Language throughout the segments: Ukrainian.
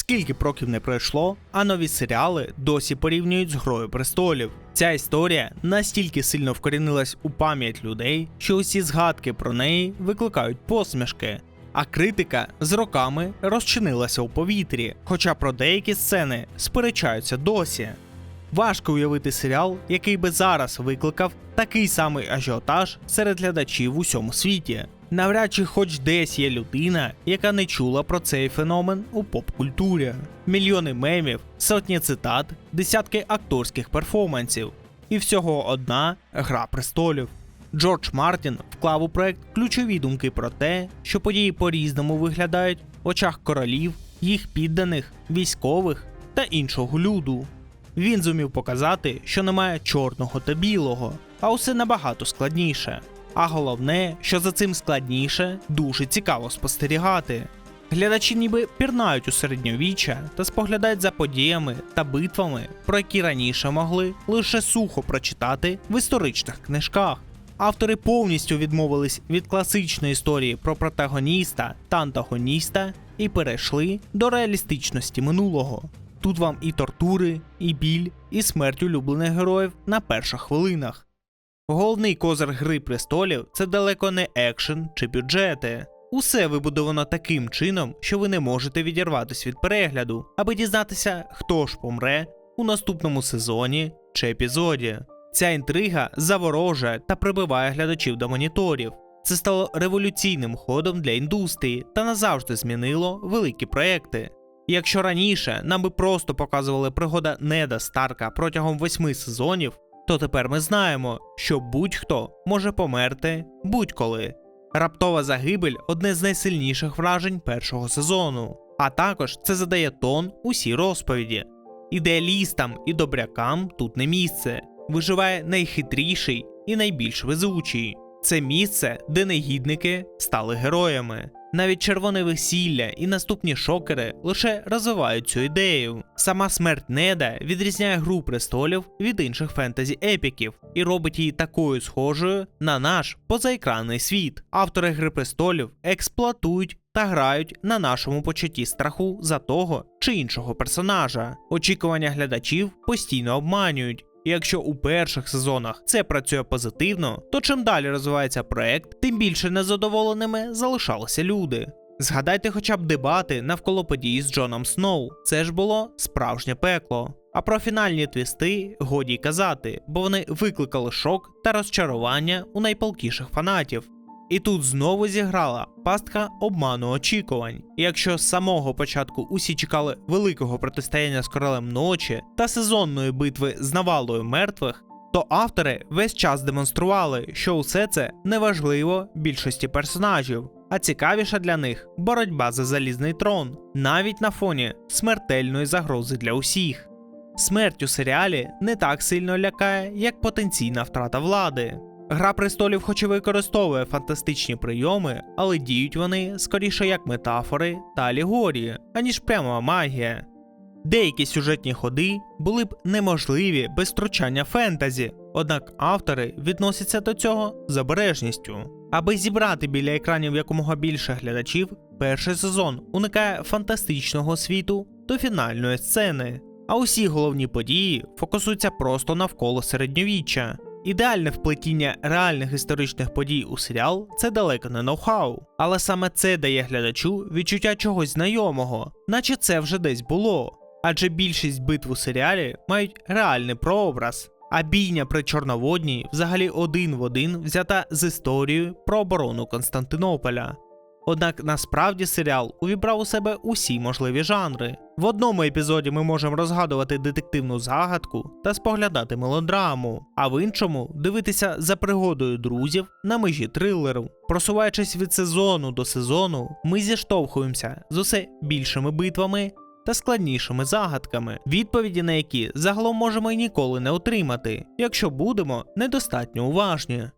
Скільки б років не пройшло, а нові серіали досі порівнюють з Грою престолів. Ця історія настільки сильно вкорінилась у пам'ять людей, що усі згадки про неї викликають посмішки. А критика з роками розчинилася у повітрі, хоча про деякі сцени сперечаються досі. Важко уявити серіал, який би зараз викликав такий самий ажіотаж серед глядачів в усьому світі. Навряд чи хоч десь є людина, яка не чула про цей феномен у поп-культурі. Мільйони мемів, сотні цитат, десятки акторських перформансів. І всього одна гра престолів. Джордж Мартін вклав у проект ключові думки про те, що події по-різному виглядають в очах королів, їх підданих, військових та іншого люду. Він зумів показати, що немає чорного та білого, а усе набагато складніше. А головне, що за цим складніше, дуже цікаво спостерігати. Глядачі ніби пірнають у середньовіччя та споглядають за подіями та битвами, про які раніше могли лише сухо прочитати в історичних книжках. Автори повністю відмовились від класичної історії про протагоніста та антагоніста і перейшли до реалістичності минулого. Тут вам і тортури, і біль, і смерть улюблених героїв на перших хвилинах. Головний козир Гри престолів це далеко не екшен чи бюджети. Усе вибудовано таким чином, що ви не можете відірватися від перегляду, аби дізнатися, хто ж помре у наступному сезоні чи епізоді. Ця інтрига заворожує та прибиває глядачів до моніторів. Це стало революційним ходом для індустрії та назавжди змінило великі проекти. Якщо раніше нам би просто показували пригода Неда Старка протягом восьми сезонів, то тепер ми знаємо, що будь-хто може померти будь-коли. Раптова загибель одне з найсильніших вражень першого сезону, а також це задає тон усій розповіді. Ідеалістам і добрякам тут не місце. Виживає найхитріший і найбільш везучий. Це місце, де негідники стали героями. Навіть червоне весілля і наступні шокери лише розвивають цю ідею. Сама смерть Неда відрізняє гру престолів від інших фентезі епіків і робить її такою схожою на наш позаекранний світ. Автори Гри престолів експлуатують та грають на нашому почутті страху за того чи іншого персонажа. Очікування глядачів постійно обманюють. Якщо у перших сезонах це працює позитивно, то чим далі розвивається проект, тим більше незадоволеними залишалися люди. Згадайте хоча б дебати навколо події з Джоном Сноу. Це ж було справжнє пекло. А про фінальні твісти годі казати, бо вони викликали шок та розчарування у найпалкіших фанатів. І тут знову зіграла пастка обману очікувань. І якщо з самого початку усі чекали великого протистояння з королем ночі та сезонної битви з навалою мертвих, то автори весь час демонстрували, що усе це неважливо більшості персонажів, а цікавіша для них боротьба за залізний трон, навіть на фоні смертельної загрози для усіх. Смерть у серіалі не так сильно лякає, як потенційна втрата влади. Гра престолів, хоч і використовує фантастичні прийоми, але діють вони скоріше як метафори та алегорії, аніж пряма магія. Деякі сюжетні ходи були б неможливі без втручання фентезі, однак автори відносяться до цього з обережністю. Аби зібрати біля екранів якомога більше глядачів, перший сезон уникає фантастичного світу до фінальної сцени, а усі головні події фокусуються просто навколо середньовіччя. Ідеальне вплетіння реальних історичних подій у серіал це далеко не ноу-хау, але саме це дає глядачу відчуття чогось знайомого, наче це вже десь було. Адже більшість битв у серіалі мають реальний прообраз, а бійня при Чорноводній взагалі один в один взята з історією про оборону Константинополя. Однак насправді серіал увібрав у себе усі можливі жанри. В одному епізоді ми можемо розгадувати детективну загадку та споглядати мелодраму, а в іншому дивитися за пригодою друзів на межі трилеру. Просуваючись від сезону до сезону, ми зіштовхуємося з усе більшими битвами та складнішими загадками, відповіді на які загалом можемо і ніколи не отримати, якщо будемо недостатньо уважні.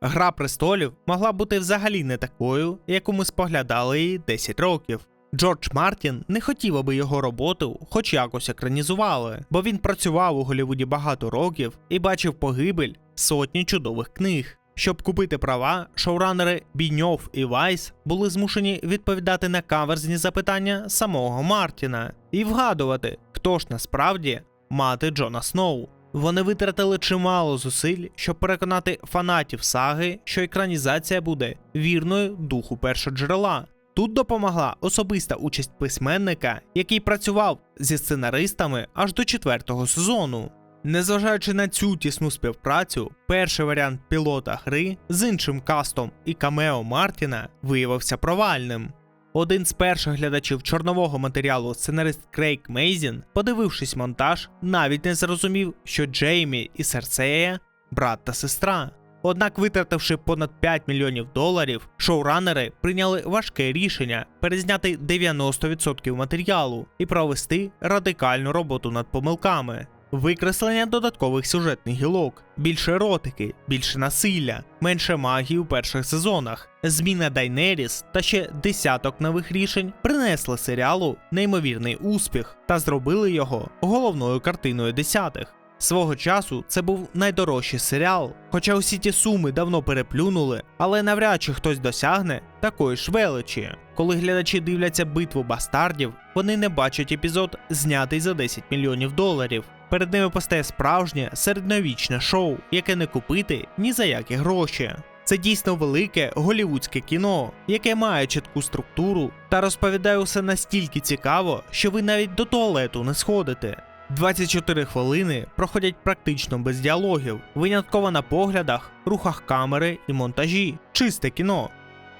Гра престолів могла бути взагалі не такою, яку ми споглядали її 10 років. Джордж Мартін не хотів, аби його роботу хоч якось екранізували, бо він працював у Голлівуді багато років і бачив погибель сотні чудових книг. Щоб купити права, шоуранери Біньов і Вайс були змушені відповідати на каверзні запитання самого Мартіна і вгадувати, хто ж насправді мати Джона Сноу. Вони витратили чимало зусиль, щоб переконати фанатів саги, що екранізація буде вірною духу першоджерела. Тут допомогла особиста участь письменника, який працював зі сценаристами аж до четвертого сезону. Незважаючи на цю тісну співпрацю, перший варіант пілота гри з іншим кастом і камео Мартіна виявився провальним. Один з перших глядачів чорнового матеріалу, сценарист Крейг Мейзін, подивившись монтаж, навіть не зрозумів, що Джеймі і Серсея брат та сестра. Однак, витративши понад 5 мільйонів доларів, шоуранери прийняли важке рішення перезняти 90% матеріалу і провести радикальну роботу над помилками. Викреслення додаткових сюжетних гілок, більше еротики, більше насилля, менше магії у перших сезонах, зміна Дайнеріс та ще десяток нових рішень принесли серіалу неймовірний успіх та зробили його головною картиною десятих. Свого часу це був найдорожчий серіал, хоча усі ті суми давно переплюнули, але навряд чи хтось досягне такої ж величі. Коли глядачі дивляться битву бастардів, вони не бачать епізод, знятий за 10 мільйонів доларів. Перед ними постає справжнє середньовічне шоу, яке не купити ні за які гроші. Це дійсно велике голівудське кіно, яке має чітку структуру та розповідає усе настільки цікаво, що ви навіть до туалету не сходите. 24 хвилини проходять практично без діалогів, винятково на поглядах, рухах камери і монтажі, чисте кіно.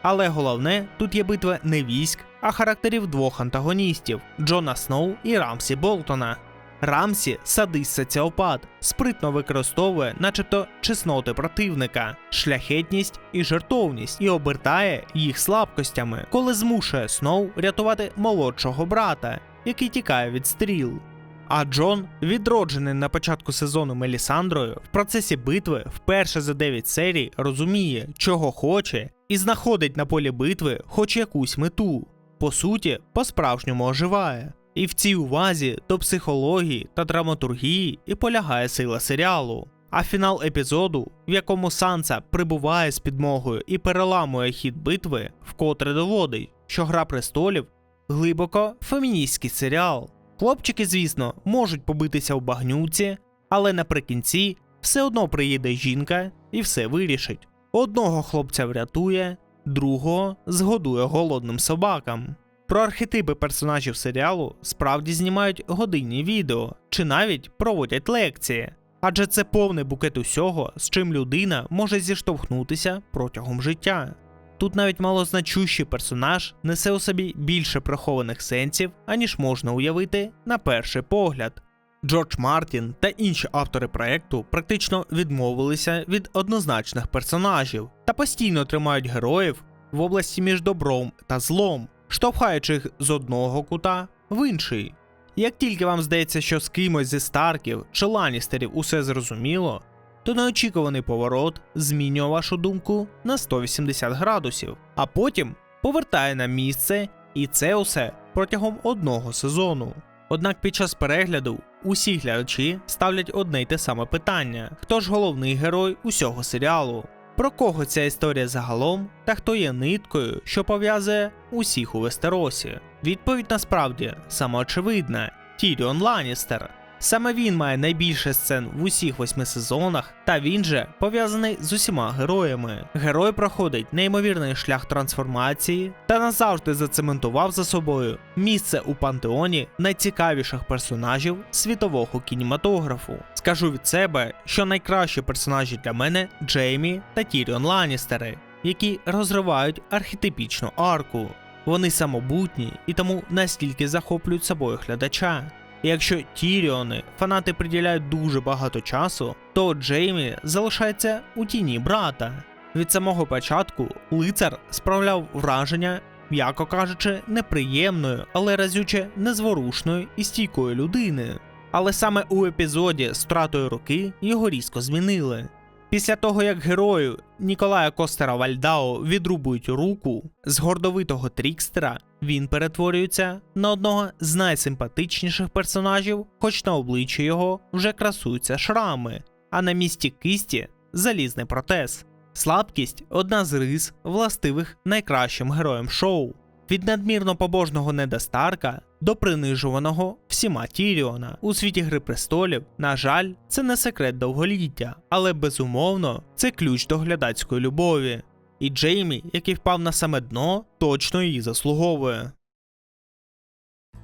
Але головне, тут є битва не військ, а характерів двох антагоністів Джона Сноу і Рамсі Болтона. Рамсі садист соціопат, спритно використовує, начебто, чесноти противника, шляхетність і жертовність, і обертає їх слабкостями, коли змушує Сноу рятувати молодшого брата, який тікає від стріл. А Джон, відроджений на початку сезону Мелісандрою, в процесі битви вперше за 9 серій розуміє, чого хоче, і знаходить на полі битви хоч якусь мету. По суті, по-справжньому оживає. І в цій увазі до психології та драматургії і полягає сила серіалу. А фінал епізоду, в якому Санса прибуває з підмогою і переламує хід битви, вкотре доводить, що Гра престолів глибоко феміністський серіал. Хлопчики, звісно, можуть побитися в багнюці, але наприкінці все одно приїде жінка і все вирішить. Одного хлопця врятує, другого згодує голодним собакам. Про архетипи персонажів серіалу справді знімають годинні відео чи навіть проводять лекції, адже це повний букет усього, з чим людина може зіштовхнутися протягом життя. Тут навіть малозначущий персонаж несе у собі більше прихованих сенсів, аніж можна уявити на перший погляд. Джордж Мартін та інші автори проекту практично відмовилися від однозначних персонажів та постійно тримають героїв в області між добром та злом, штовхаючи їх з одного кута в інший. Як тільки вам здається, що з кимось зі Старків чи Ланістерів усе зрозуміло, то неочікуваний поворот змінює вашу думку на 180 градусів, а потім повертає на місце, і це усе протягом одного сезону. Однак під час перегляду усі глядачі ставлять одне й те саме питання: хто ж головний герой усього серіалу? Про кого ця історія загалом, та хто є ниткою, що пов'язує усіх у Вестеросі? Відповідь насправді самоочевидна: Тіріон Ланністер. Саме він має найбільше сцен в усіх восьми сезонах, та він же пов'язаний з усіма героями. Герой проходить неймовірний шлях трансформації та назавжди зацементував за собою місце у пантеоні найцікавіших персонажів світового кінематографу. Скажу від себе, що найкращі персонажі для мене Джеймі та Тіріон Ланністери, які розривають архетипічну арку. Вони самобутні і тому настільки захоплюють собою глядача. Якщо Тіріони фанати приділяють дуже багато часу, то Джеймі залишається у тіні брата. Від самого початку лицар справляв враження, м'яко кажучи, неприємною, але разюче незворушною і стійкою людини. Але саме у епізоді з втратою руки його різко змінили. Після того, як герою Ніколая Костера Вальдао відрубують руку, з гордовитого трікстера він перетворюється на одного з найсимпатичніших персонажів, хоч на обличчі його вже красуються шрами, а на місці кисті залізний протез. Слабкість одна з рис, властивих найкращим героям шоу. Від надмірно побожного Неда Старка до принижуваного всіма Тіріона у світі Гри престолів, на жаль, це не секрет довголіття, але безумовно це ключ до глядацької любові. І Джеймі, який впав на саме дно, точно її заслуговує.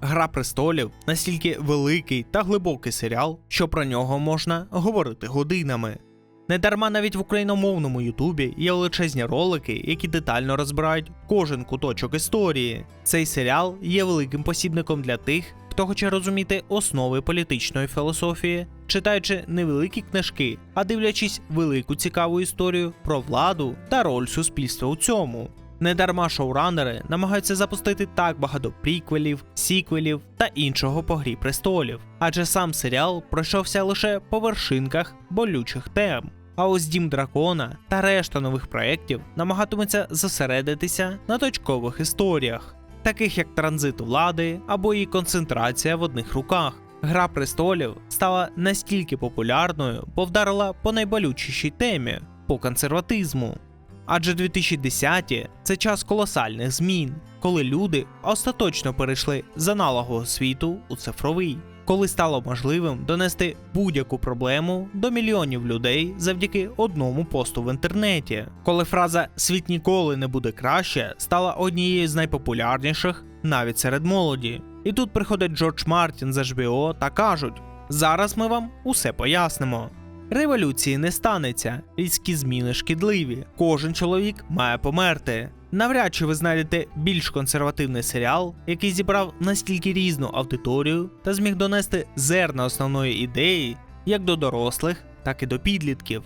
Гра престолів настільки великий та глибокий серіал, що про нього можна говорити годинами. Недарма навіть в україномовному Ютубі є величезні ролики, які детально розбирають кожен куточок історії. Цей серіал є великим посібником для тих, хто хоче розуміти основи політичної філософії, читаючи не великі книжки, а дивлячись велику цікаву історію про владу та роль суспільства у цьому. Недарма шоуранери намагаються запустити так багато приквелів, сіквелів та іншого по грі престолів, адже сам серіал пройшовся лише по вершинках болючих тем. А ось Дім Дракона та решта нових проєктів намагатимуться зосередитися на точкових історіях, таких як транзит влади або її концентрація в одних руках. Гра престолів стала настільки популярною, бо вдарила по найболючішій темі по консерватизму. Адже 2010 це час колосальних змін, коли люди остаточно перейшли з аналогового світу у цифровий, коли стало можливим донести будь-яку проблему до мільйонів людей завдяки одному посту в інтернеті, коли фраза Світ ніколи не буде краще стала однією з найпопулярніших навіть серед молоді. І тут приходить Джордж Мартін з HBO та кажуть: зараз ми вам усе пояснимо. Революції не станеться, різкі зміни шкідливі. Кожен чоловік має померти. Навряд чи ви знайдете більш консервативний серіал, який зібрав настільки різну аудиторію та зміг донести зерна основної ідеї як до дорослих, так і до підлітків.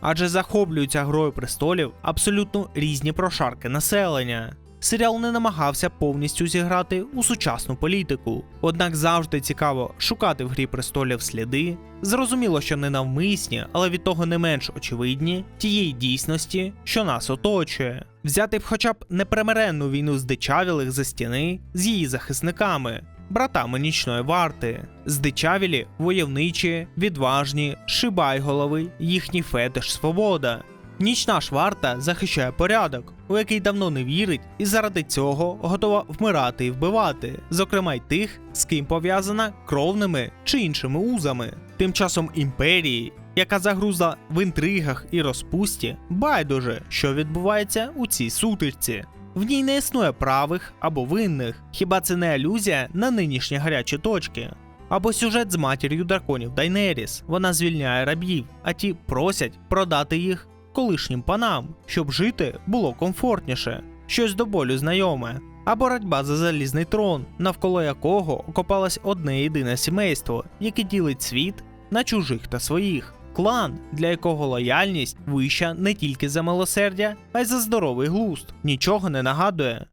Адже захоплюються грою престолів абсолютно різні прошарки населення. Серіал не намагався повністю зіграти у сучасну політику, однак завжди цікаво шукати в грі престолів сліди. Зрозуміло, що не навмисні, але від того не менш очевидні тієї дійсності, що нас оточує. Взяти б хоча б непримиренну війну здичавілих за стіни з її захисниками, братами нічної варти, здичавілі, войовничі, відважні, шибайголови, їхній фетиш свобода. Нічна ж варта захищає порядок, у який давно не вірить, і заради цього готова вмирати і вбивати, зокрема й тих, з ким пов'язана кровними чи іншими узами. Тим часом імперії, яка загрузла в інтригах і розпусті, байдуже, що відбувається у цій сутичці. В ній не існує правих або винних, хіба це не алюзія на нинішні гарячі точки? Або сюжет з матір'ю драконів Дайнеріс. Вона звільняє рабів, а ті просять продати їх колишнім панам, щоб жити було комфортніше, щось до болю знайоме, а боротьба за залізний трон, навколо якого окопалось одне єдине сімейство, яке ділить світ на чужих та своїх. Клан, для якого лояльність вища не тільки за милосердя, а й за здоровий глузд, нічого не нагадує.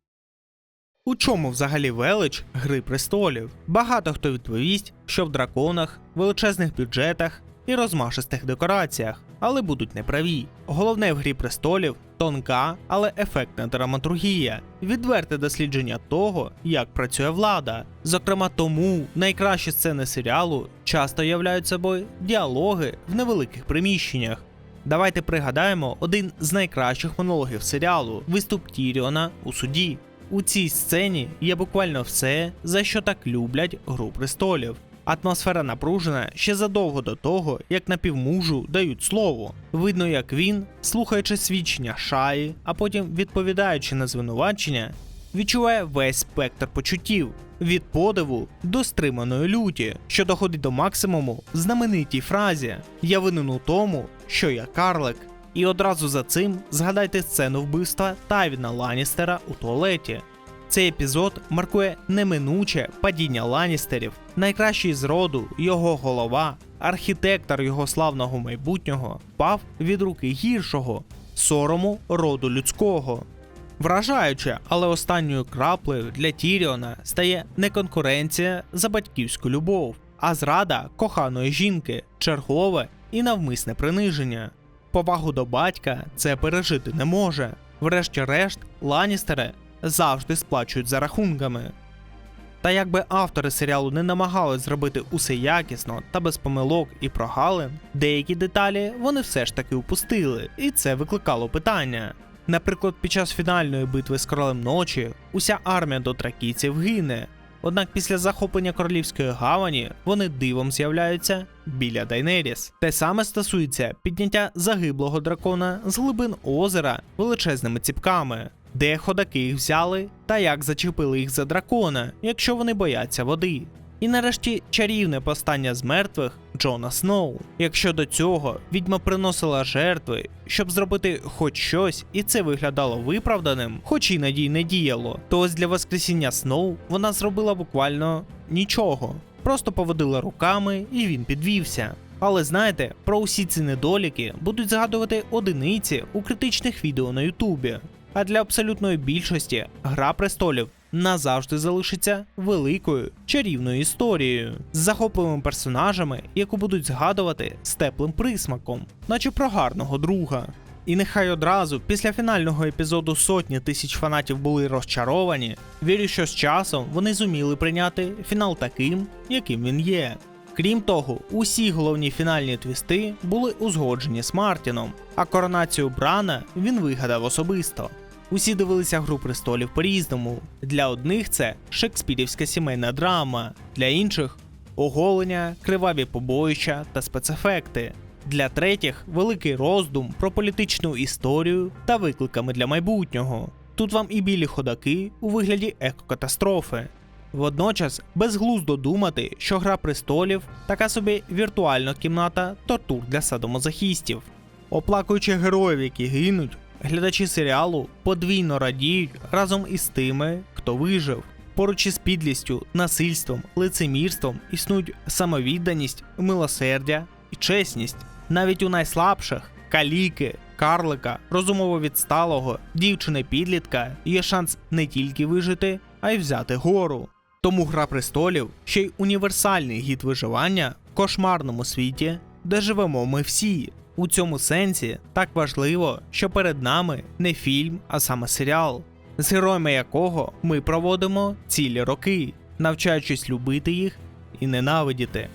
У чому взагалі велич Гри престолів? Багато хто відповість, що в драконах, величезних бюджетах і розмашистих декораціях, але будуть неправі. Головне в грі престолів тонка, але ефектна драматургія, відверте дослідження того, як працює влада. Зокрема, тому найкращі сцени серіалу часто являють собою діалоги в невеликих приміщеннях. Давайте пригадаємо один з найкращих монологів серіалу виступ Тіріона у суді. У цій сцені є буквально все, за що так люблять Гру престолів. Атмосфера напружена ще задовго до того, як напівмужу дають слово. Видно, як він, слухаючи свідчення шаї, а потім відповідаючи на звинувачення, відчуває весь спектр почуттів від подиву до стриманої люті, що доходить до максимуму знаменитій фразі Я винен у тому, що я карлик. І одразу за цим згадайте сцену вбивства Тайвіна Ланністера у туалеті. Цей епізод маркує неминуче падіння Ланністерів, найкращий з роду, його голова, архітектор його славного майбутнього, впав від руки гіршого, сорому роду людського. Вражаюче, але останньою краплею для Тіріона стає не конкуренція за батьківську любов, а зрада коханої жінки, чергове і навмисне приниження. Повагу до батька це пережити не може. Врешті-решт, Ланністери завжди сплачують за рахунками. Та якби автори серіалу не намагались зробити усе якісно та без помилок і прогалин, деякі деталі вони все ж таки упустили, і це викликало питання. Наприклад, під час фінальної битви з королем ночі уся армія дотракійців гине. Однак після захоплення королівської гавані вони дивом з'являються біля Дайнеріс. Те саме стосується підняття загиблого дракона з глибин озера величезними ціпками, де ходаки їх взяли та як зачепили їх за дракона, якщо вони бояться води. І нарешті чарівне постання з мертвих Джона Сноу. Якщо до цього відьма приносила жертви, щоб зробити хоч щось, і це виглядало виправданим, хоч іноді й не діяло, то ось для Воскресіння Сноу вона зробила буквально нічого. Просто поводила руками і він підвівся. Але знаєте, про усі ці недоліки будуть згадувати одиниці у критичних відео на Ютубі. А для абсолютної більшості Гра престолів назавжди залишиться великою чарівною історією з захопливими персонажами, яку будуть згадувати з теплим присмаком, наче про гарного друга. І нехай одразу після фінального епізоду сотні тисяч фанатів були розчаровані, вірю, що з часом вони зуміли прийняти фінал таким, яким він є. Крім того, усі головні фінальні твісти були узгоджені з Мартіном, а коронацію Брана він вигадав особисто. Усі дивилися гру престолів по-різному. Для одних це шекспірівська сімейна драма, для інших оголення, криваві побоїща та спецефекти. Для третіх великий роздум про політичну історію та викликами для майбутнього. Тут вам і білі ходаки у вигляді екокатастрофи. Водночас безглуздо думати, що Гра престолів така собі віртуальна кімната тортур для садомазохістів. Оплакуючи героїв, які гинуть, глядачі серіалу подвійно радіють разом із тими, хто вижив. Поруч із підлістю, насильством, лицемірством існують самовідданість, милосердя і чесність. Навіть у найслабших каліки, карлика, розумово відсталого, дівчини підлітка є шанс не тільки вижити, а й взяти гору. Тому Гра престолів ще й універсальний гід виживання в кошмарному світі, де живемо ми всі. У цьому сенсі так важливо, що перед нами не фільм, а саме серіал, з героями якого ми проводимо цілі роки, навчаючись любити їх і ненавидіти.